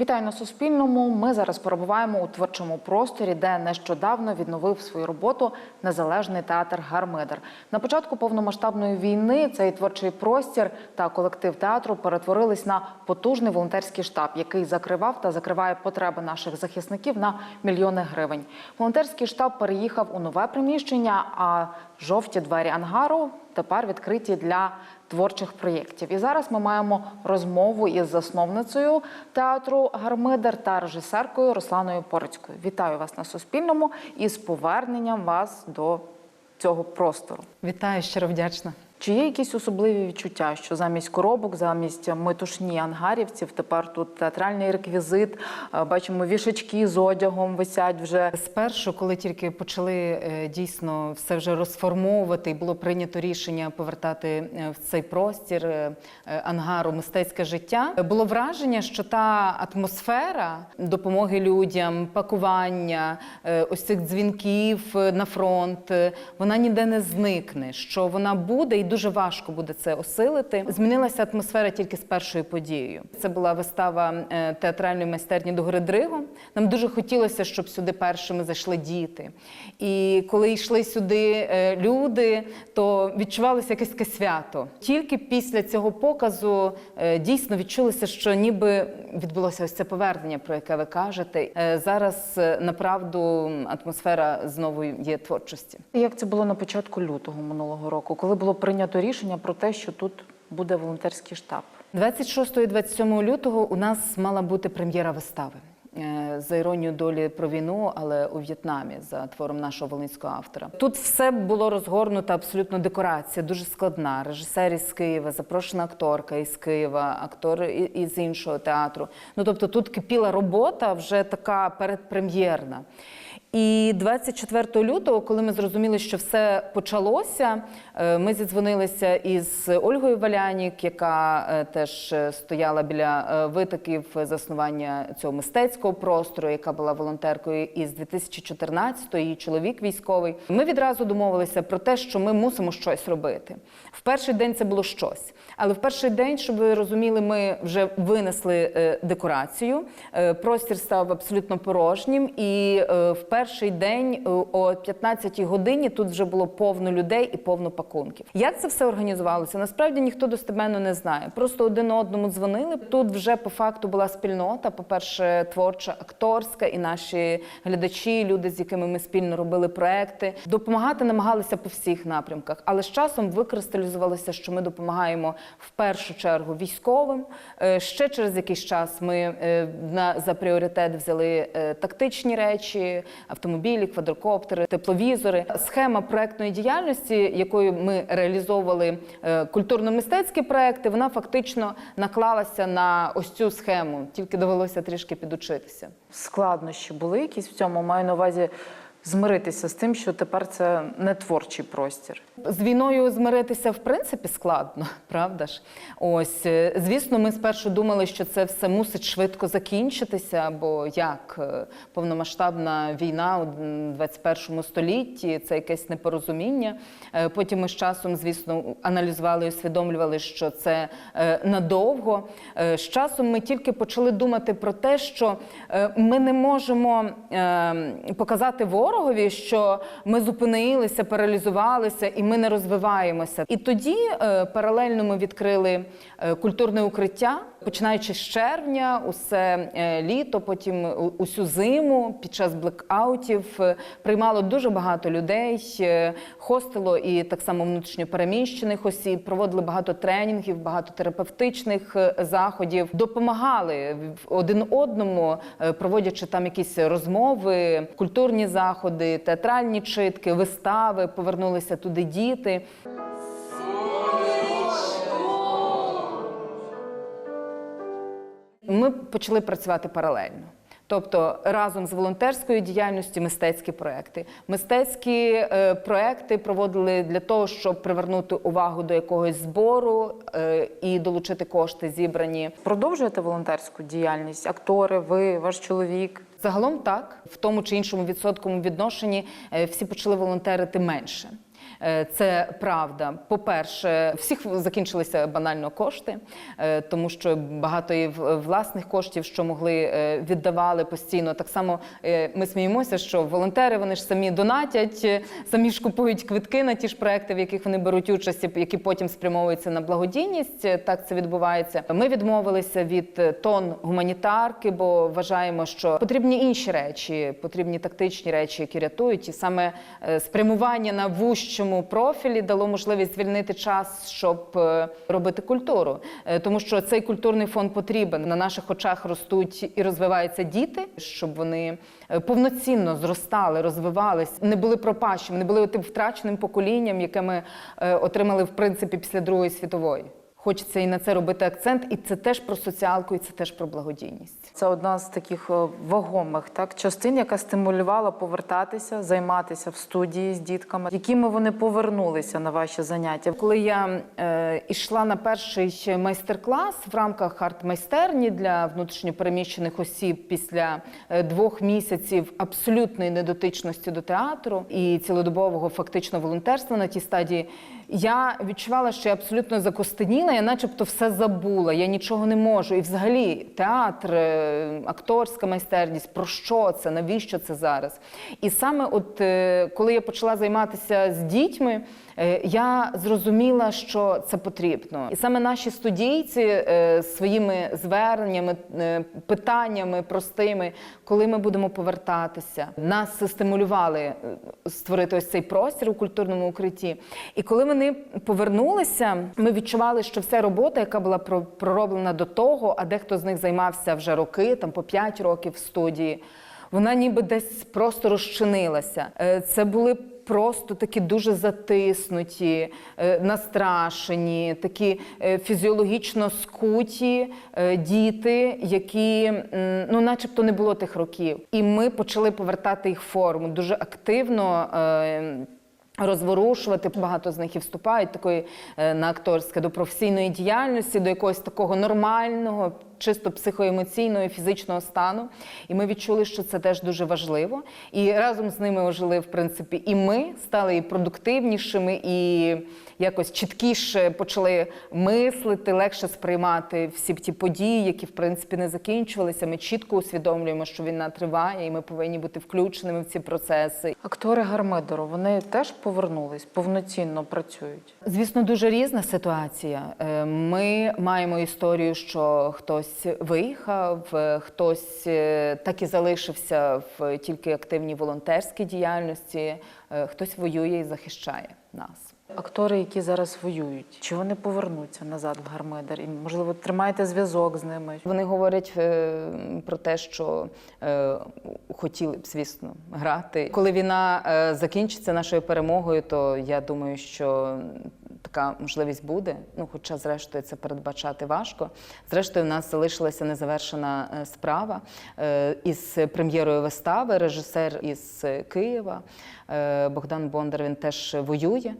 Вітаю на Суспільному. Ми зараз перебуваємо у творчому просторі, де нещодавно відновив свою роботу незалежний театр Гармидер. На початку повномасштабної війни цей творчий простір та колектив театру перетворились на потужний волонтерський штаб, який закривав та закриває потреби наших захисників на мільйони гривень. Волонтерський штаб переїхав у нове приміщення, а жовті двері ангару тепер відкриті для творчих проєктів. І зараз ми маємо розмову із засновницею театру Гармидер та режисеркою Русланою Порицькою. Вітаю вас на Суспільному і з поверненням вас до цього простору. Вітаю, щиро вдячна. Чи є якісь особливі відчуття, що замість коробок, замість метушні ангарівців, тепер тут театральний реквізит, е, бачимо вішачки з одягом висять вже Спершу, коли тільки почали е, дійсно все вже розформовувати, і було прийнято рішення повертати е, в цей простір ангару мистецьке життя, було враження, що та атмосфера допомоги людям, пакування, ось цих дзвінків на фронт, вона ніде не зникне. Що вона буде, і дуже важко буде це осилити. Змінилася атмосфера тільки з першою подією. Це була вистава е, театральної майстерні до гори Дригом. Нам дуже хотілося, щоб сюди першими зайшли діти. І коли йшли сюди е, люди, то відчувалося якесь таке свято. Тільки після цього показу е, дійсно відчулося, що ніби відбулося ось це повернення, про яке ви кажете. Зараз направду атмосфера знову є творчості. Як це було на початку лютого минулого року, коли було прийнято рішення про те, що тут буде волонтерський штаб? 26 і 27 лютого у нас мала бути прем'єра вистави. е, За іронію долі про війну, але у В'єтнамі за твором нашого волинського автора. Тут все було розгорнуто абсолютно декорація, дуже складна. Режисер із Києва, запрошена акторка із Києва, актор із іншого театру. Ну тобто тут кипіла робота вже така передпрем'єрна. І 24 лютого, коли ми зрозуміли, що все почалося, е, ми зідзвонилися із Ольгою Валянік, яка е, теж е, стояла біля витоків заснування цього мистецького простору, яка була волонтеркою із 2014-го, її чоловік військовий. Ми відразу домовилися про те, що ми мусимо щось робити. В перший день це було щось. Але в перший день, щоб ви розуміли, ми вже винесли декорацію. Простір став абсолютно порожнім, і в перший день е, о 15-й годині тут вже було повно людей і повно пакунків. Як це все організувалося? Насправді ніхто достеменно не знає. Просто один одному дзвонили. Тут вже по факту була спільнота. По-перше, творча, акторська, і наші глядачі, люди, з якими ми спільно робили проекти. Допомагати намагалися по всіх напрямках, але з часом викристалізувалося, що ми допомагаємо в першу чергу військовим. Е, Ще через якийсь час ми е, на за пріоритет взяли тактичні речі, автомобілі, квадрокоптери, тепловізори. Схема проектної діяльності, якою ми реалізовували е, культурно-мистецькі проекти, вона фактично наклалася на ось цю схему. Тільки довелося трішки підучитися. Складнощі були якісь в цьому? Маю на увазі змиритися з тим, що тепер це не творчий простір. З війною змиритися в принципі складно, правда ж? Ось е, звісно, ми спершу думали, що це все мусить швидко закінчитися, бо як е, повномасштабна війна у 21 столітті, це якесь непорозуміння. Е, Потім ми з часом, звісно, аналізували і усвідомлювали, що це надовго. З часом ми тільки почали думати про те, що ми не можемо е, показати ворогові, що ми зупинилися, паралізувалися і ми не розвиваємося. І тоді е, паралельно ми відкрили е, культурне укриття, починаючи з червня, усе е, літо, потім усю зиму під час блекаутів приймало дуже багато людей, хостело і так само внутрішньопереміщених осіб, проводили багато тренінгів, багато терапевтичних заходів, допомагали один одному, проводячи там якісь розмови, культурні заходи, театральні читки, вистави. Повернулися туди діти. Ми почали працювати паралельно. Тобто разом з волонтерською діяльністю мистецькі проекти. Мистецькі е, проекти проводили для того, щоб привернути увагу до якогось збору е, і долучити кошти зібрані. Продовжуєте волонтерську діяльність? Актори, ви, ваш чоловік? Загалом так, в тому чи іншому відсотковому відношенні е, всі почали волонтерити менше. Е, Це правда. По-перше, всіх закінчилися банально кошти, е, тому що багато і власних коштів, що могли, е, віддавали постійно. Так само ми сміємося, що волонтери вони ж самі донатять, самі ж купують квитки на ті ж проекти, в яких вони беруть участь, які потім спрямовуються на благодійність. Так це відбувається. Ми відмовилися від тон гуманітарки, бо вважаємо, що потрібні інші речі, потрібні тактичні речі, які рятують. І саме спрямування на вущому профілі дало можливість звільнити час, щоб е, робити культуру. Е, Тому що цей культурний фонд потрібен. На наших очах ростуть і розвиваються діти, щоб вони е, повноцінно зростали, розвивались, не були пропащими, не були тим втраченим поколінням, яке ми отримали в принципі після Другої світової. Хочеться і на це робити акцент, і це теж про соціалку, і це теж про благодійність. Це одна з таких е, вагомих так частин, яка стимулювала повертатися, займатися в студії з дітками, якими вони повернулися на ваші заняття. Коли я е, йшла на перший майстер-клас в рамках арт-майстерні для внутрішньопереміщених осіб після е, двох місяців абсолютної недотичності до театру і цілодобового фактично волонтерства на тій стадії, я відчувала, що я абсолютно закостеніла, я начебто все забула, я нічого не можу. І взагалі театр, е, акторська майстерність, про що це, навіщо це зараз? І саме от е, коли я почала займатися з дітьми, е, я зрозуміла, що це потрібно. І саме наші студійці своїми зверненнями, питаннями простими, коли ми будемо повертатися, нас стимулювали створити ось цей простір у культурному укритті. І коли вони повернулися, ми відчували, що вся робота, яка була про- пророблена до того, а дехто з них займався вже роки, там по 5 років в студії, вона ніби десь просто розчинилася. Е, Це були просто такі дуже затиснуті, е, настрашені, такі е, фізіологічно скуті діти, які ну, начебто не було тих років. І ми почали повертати їх форму дуже активно. Розворушувати. Багато з них і вступають такої е, на акторське до професійної діяльності, до якогось такого нормального, чисто психоемоційного і фізичного стану. І ми відчули, що це теж дуже важливо. І разом з ними ожили, в принципі, і ми стали і продуктивнішими, і якось чіткіше почали мислити, легше сприймати всі ті події, які в принципі не закінчувалися. Ми чітко усвідомлюємо, що війна триває, і ми повинні бути включеними в ці процеси. Актори Гармидеру вони теж повернулись, повноцінно працюють. Звісно, дуже різна ситуація. Е, Ми маємо історію, що хтось виїхав, е, хтось е, так і залишився в тільки активній волонтерській діяльності, е, хтось воює і захищає нас. Актори, які зараз воюють, чи вони повернуться назад в Гармидер? І можливо тримаєте зв'язок з ними? Вони говорять про те, що хотіли б, звісно, грати. Коли війна закінчиться нашою перемогою, то я думаю, що така можливість буде. Ну, хоча, зрештою, це передбачати важко. Зрештою, в нас залишилася незавершена е, справа е, із прем'єрою вистави. Режисер із Києва е, Богдан Бондар. Він теж воює.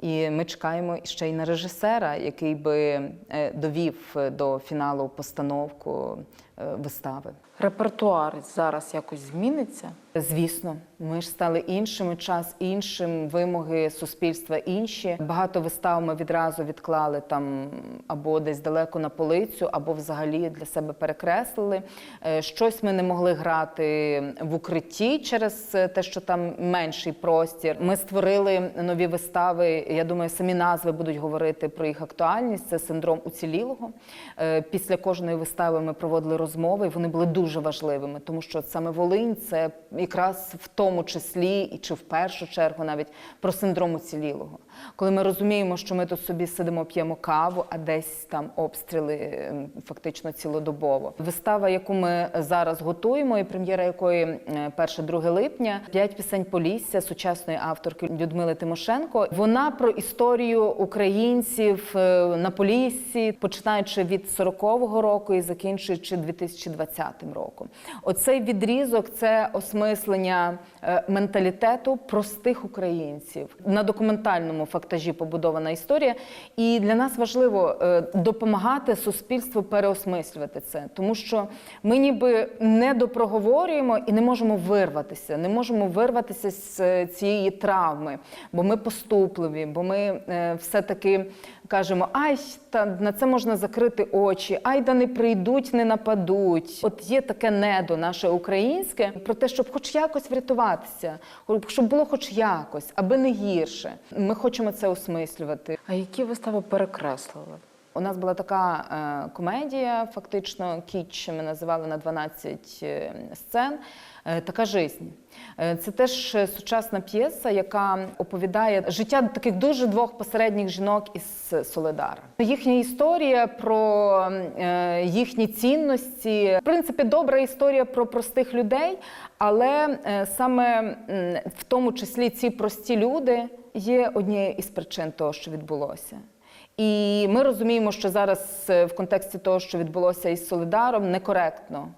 І ми чекаємо ще й на режисера, який би довів до фіналу постановку вистави. Репертуар зараз якось зміниться? Звісно, ми ж стали іншими, час іншим, вимоги суспільства інші. Багато вистав ми відразу відклали там або десь далеко на полицю, або взагалі для себе перекреслили. Е, Щось ми не могли грати в укритті через те, що там менший простір. Ми створили нові вистави. Я думаю, самі назви будуть говорити про їх актуальність. Це синдром уцілілого. Е, Після кожної вистави ми проводили розмови, вони були дуже важливими, тому що саме Волинь це якраз в тому числі і чи в першу чергу навіть про синдром уцілілого. Коли ми розуміємо, що ми тут собі сидимо, п'ємо каву, а десь там обстріли фактично цілодобово. Вистава, яку ми зараз готуємо, і прем'єра якої е, 1-2 липня, п'ять пісень Полісся сучасної авторки Людмили Тимошенко. Вона про історію українців е, на Поліссі, починаючи від 40-го року і закінчуючи 2020 роком. Оцей відрізок це осмислення е, менталітету простих українців. На документальному фактажі побудована історія. І для нас важливо е, допомагати суспільству переосмислювати це, тому що ми ніби не допроговорюємо і не можемо вирватися, не можемо вирватися з е, цієї травми, бо ми поступливі, бо ми е, все-таки кажемо, ай, та на це можна закрити очі, ай, да не прийдуть, не нападуть. От є таке недо наше українське про те, щоб хоч якось врятуватися, щоб було хоч якось, аби не гірше. Ми хочемо це осмислювати. А які вистави перекреслили? У нас була така е, комедія, фактично кіч, ми називали на 12 е, сцен. Е, така жизнь. Це теж сучасна п'єса, яка оповідає життя таких дуже двох посередніх жінок із Соледара. Їхня історія про їхні цінності, в принципі, добра історія про простих людей, але саме в тому числі ці прості люди є однією із причин того, що відбулося. І ми розуміємо, що зараз е, в контексті того, що відбулося із Солидаром, некоректно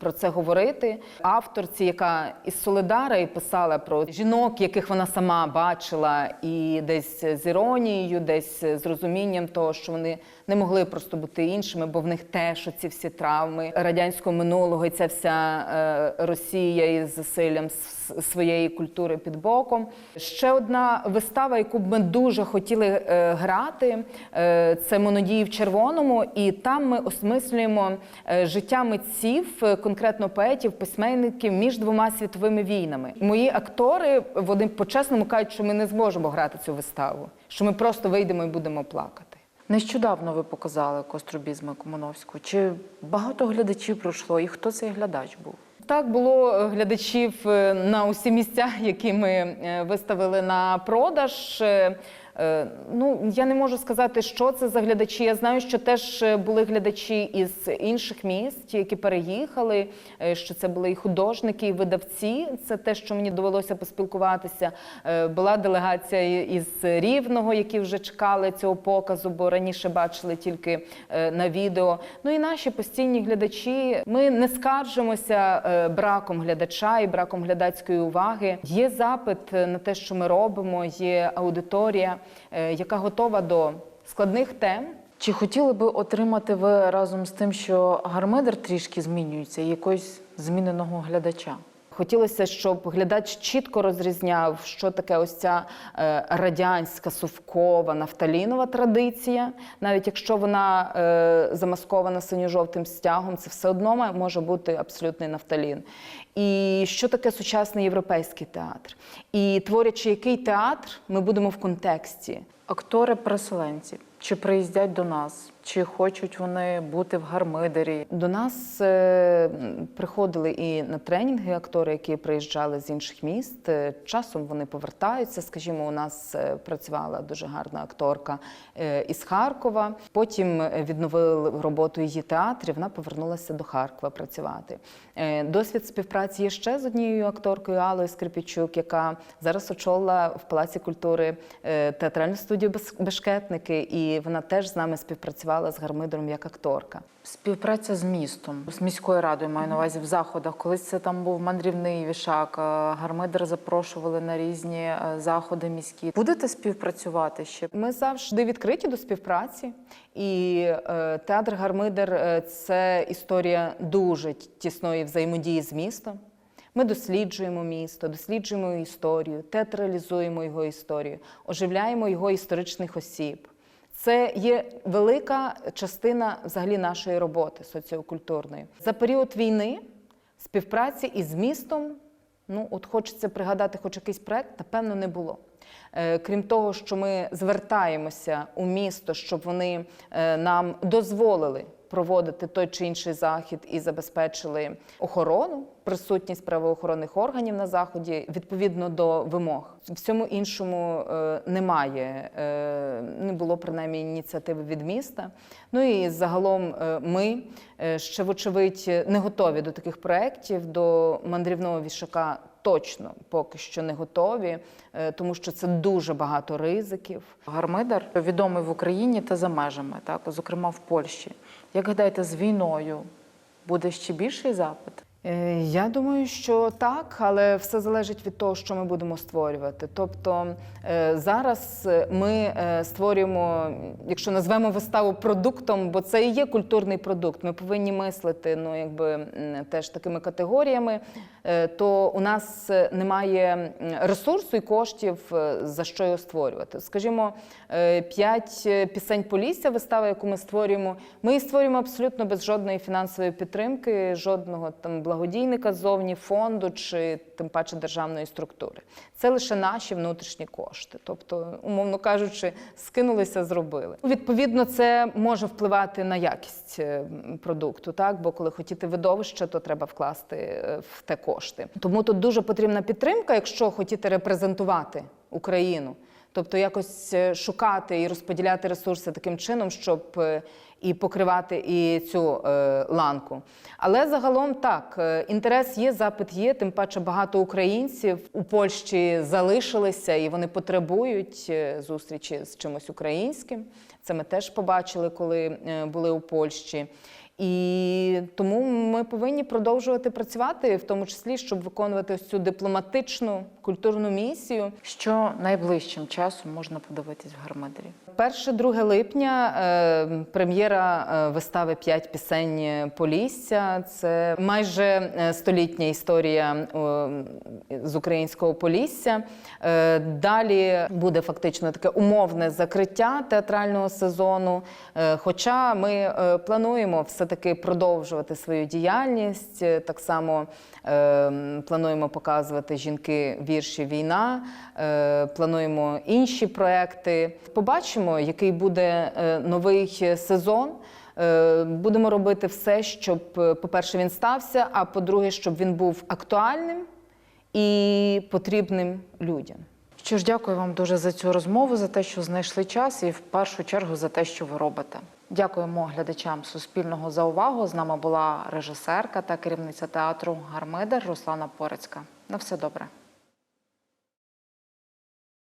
про це говорити. Авторці, яка із Солидара і писала про жінок, яких вона сама бачила, і десь з іронією, десь з розумінням того, що вони не могли просто бути іншими, бо в них теж оці всі травми радянського минулого, і ця вся е, Росія із засиллям своєї культури під боком. Ще одна вистава, яку б ми дуже хотіли е, грати, е, це монодії в червоному, і там ми осмислюємо життя митців, конкретно поетів, письменників між двома світовими війнами. Мої актори вони по-чесному кажуть, що ми не зможемо грати цю виставу, що ми просто вийдемо і будемо плакати. Нещодавно ви показали Кострубізма Комуновську. Чи багато глядачів пройшло, і хто цей глядач був? Так було е, глядачів е, на усі місця, які ми е, виставили на продаж. Е, Ну я не можу сказати, що це за глядачі. Я знаю, що теж е, були глядачі із інших міст, які переїхали. е, Що це були і художники, і видавці. Це те, що мені довелося поспілкуватися. Була делегація із Рівного, які вже чекали цього показу, бо раніше бачили тільки на відео. Ну і наші постійні глядачі. Ми не скаржимося браком глядача і браком глядацької уваги. Є запит на те, що ми робимо. Є аудиторія, яка готова до складних тем. Чи хотіли би отримати ви разом з тим, що гармидер трішки змінюється, якогось зміненого глядача? Хотілося, щоб глядач чітко розрізняв, що таке ось ця е, радянська совкова нафталінова традиція. Навіть якщо вона е, замаскована синьо-жовтим стягом, це все одно може бути абсолютний нафталін. І що таке сучасний європейський театр? І творячи який театр, ми будемо в контексті. Актори-переселенці чи приїздять до нас, чи хочуть вони бути в гармидері? До нас е, приходили і на тренінги актори, які приїжджали з інших міст. Е, Часом вони повертаються. Скажімо, у нас е, працювала дуже гарна акторка е, із Харкова. Потім е, відновили роботу її театрі. Вона повернулася до Харкова працювати. Е, Досвід співпраці є ще з однією акторкою Алою Скрипічук, яка зараз очолила в Палаці культури е, театральну студію Бешкетники, і вона теж з нами співпрацювала з гармидером як акторка. Співпраця з містом, з міською радою маю на увазі в заходах. Колись це там був мандрівний вішак. е, Гармидер запрошували на різні е, заходи міські. Будете співпрацювати ще? Ми завжди відкриті до співпраці, і е, театр Гармидер е, це історія дуже тісної взаємодії з містом. Ми досліджуємо місто, досліджуємо історію, театралізуємо його історію, оживляємо його історичних осіб. Це є велика частина взагалі нашої роботи соціокультурної. За період війни співпраці із містом, ну от хочеться пригадати, хоч якийсь проект, напевно, не було. Е, Крім того, що ми звертаємося у місто, щоб вони е, нам дозволили проводити той чи інший захід і забезпечили охорону, присутність правоохоронних органів на заході відповідно до вимог. Всьому іншому е, немає, е, не було принаймні ініціативи від міста. Ну і загалом е, ми ще, вочевидь, не готові до таких проєктів, до мандрівного вішака точно поки що не готові, тому що це дуже багато ризиків. Гармидер відомий в Україні та за межами, так зокрема в Польщі. Як гадаєте, з війною буде ще більший запит? Е, Я думаю, що так, але все залежить від того, що ми будемо створювати. Тобто е, зараз ми е, створюємо, якщо назвемо виставу продуктом, бо це і є культурний продукт. Ми повинні мислити ну, якби, теж такими категоріями, то у нас немає ресурсу і коштів за що його створювати. Скажімо, п'ять пісень Полісся, вистава, яку ми створюємо, ми її створюємо абсолютно без жодної фінансової підтримки, жодного там благодійника ззовні, фонду чи тим паче державної структури. Це лише наші внутрішні кошти. Тобто, умовно кажучи, скинулися, зробили. Відповідно, це може впливати на якість е, продукту, так бо коли хотіти видовище, то треба вкласти е, в те кошти. Тому тут дуже потрібна підтримка, якщо хотіти репрезентувати Україну. Тобто якось е, шукати і розподіляти ресурси таким чином, щоб і покривати і цю е, ланку. Але загалом так, е, інтерес є, запит є, тим паче багато українців у Польщі залишилися і вони потребують е, зустрічі з чимось українським. Це ми теж побачили, коли були у Польщі. І тому ми повинні продовжувати працювати, в тому числі, щоб виконувати ось цю дипломатичну культурну місію. Що найближчим часом можна подивитись в гармидері? 1-2 липня е, прем'єра е, вистави П'ять пісень Полісся. Це майже е, столітня історія з українського Полісся. Далі буде фактично таке умовне закриття театрального сезону. Хоча ми плануємо все-таки продовжувати свою діяльність. Так само плануємо показувати жінки вірші Війна, плануємо інші проекти. Побачимо, який буде е, новий сезон. Е, Будемо робити все, щоб, е, по-перше, він стався, а по-друге, щоб він був актуальним і потрібним людям. Що ж, дякую вам дуже за цю розмову, за те, що знайшли час, і в першу чергу за те, що ви робите. Дякуємо глядачам Суспільного за увагу. З нами була режисерка та керівниця театру Гармидер Руслана Порецька. На все добре.